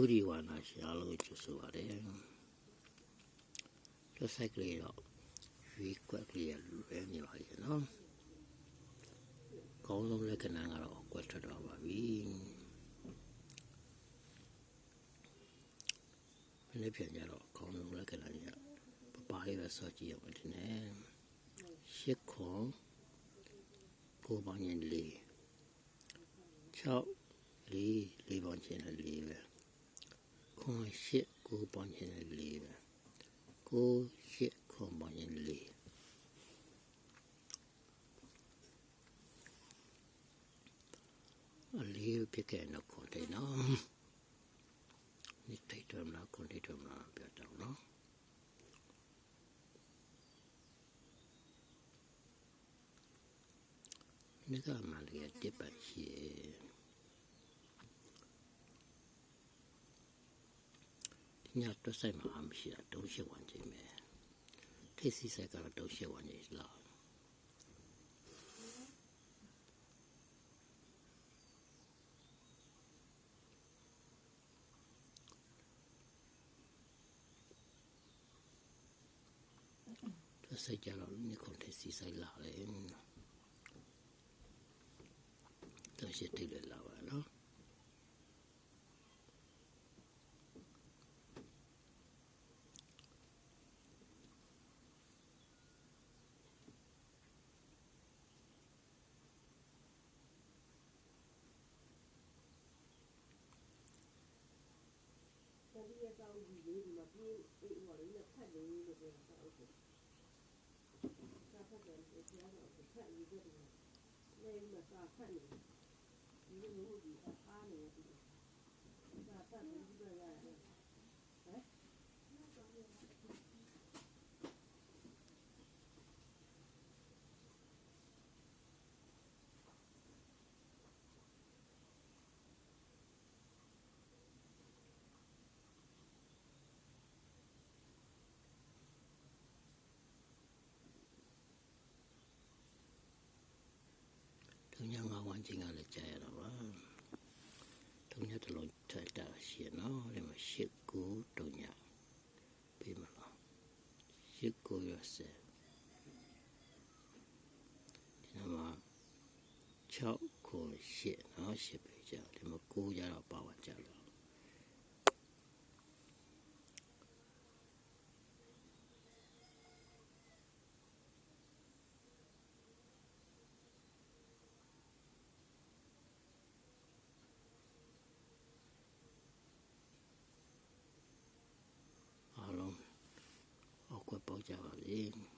တူဒီဝါနာရှင်အားလုံးကျဆိုပါတယ်လက်ဆိုင်ကလေးတော့ရွေးကွက်ကလေးရလွယ်နေပါရဲ့နော်ကောင်းဆုံးလက္ခဏာကတော့ကွက်ထွက်တော့ပါပြီမနေ့ပြန်ကြတော့ကောင်းဆုံးလက္ခဏာကြီးပပလေးပဲစောကြည့်ရမှာတင်နေရှစ်ခွန်ကိုပေါင်းရင်လေး6လေးလေးပေါင်းချင်းလေးပဲ ခွန်ရှစ်ကိုပေါင်းခြင်းလေးပဲကိုရှစ်ခွန်ပေါင်းခြင်းလေးအလေးပြကဲနခွန်တဲ့နော်ဒီထိတ်တော်မလားခွန်ထိတ်တော်မလားပြတော့နော်နိကမလေးတစ်ပါ မြတ်တွက်ဆိုင်မှာမရှိတာတုံးရှိဝန်ကြီးမယ်ထိတ်စီဆိုင်ကတော့တုံးရှိဝန်ကြီးလားတွက်ဆိုင်ကြတော့နိခုထိတ်စီဆိုင်လာလေတုံးရှိတိတ်လည်းလာပါနော် ကြီးလေးဒီမှာပြင်းအေးဟောလေးနဲ့ဖတ်လို့လို့ပြောတာဟုတ်ကဲ့စာဖတ်တယ်ဒီကြားတော့ဖတ်ရည်တယ်လေမစာဖတ်နေဒီလိုမျိုးဒီအားနေတယ်စာဖတ်တယ်ဒီလိုရတယ်ဟမ် တုံညာငါဝမ်းချင်းကလည်းကြာရတော့ပါတုံညာတစ်လုံးထက်တာရှိရနော်ဒီမှာရှစ်ကိုတုံညာပြီးမလားရှစ်ကိုရစဲဒီမှာ6ကို8နော်8ပဲကြာဒီမှာ9ကြတော့ပါဝကြတော့ Trở.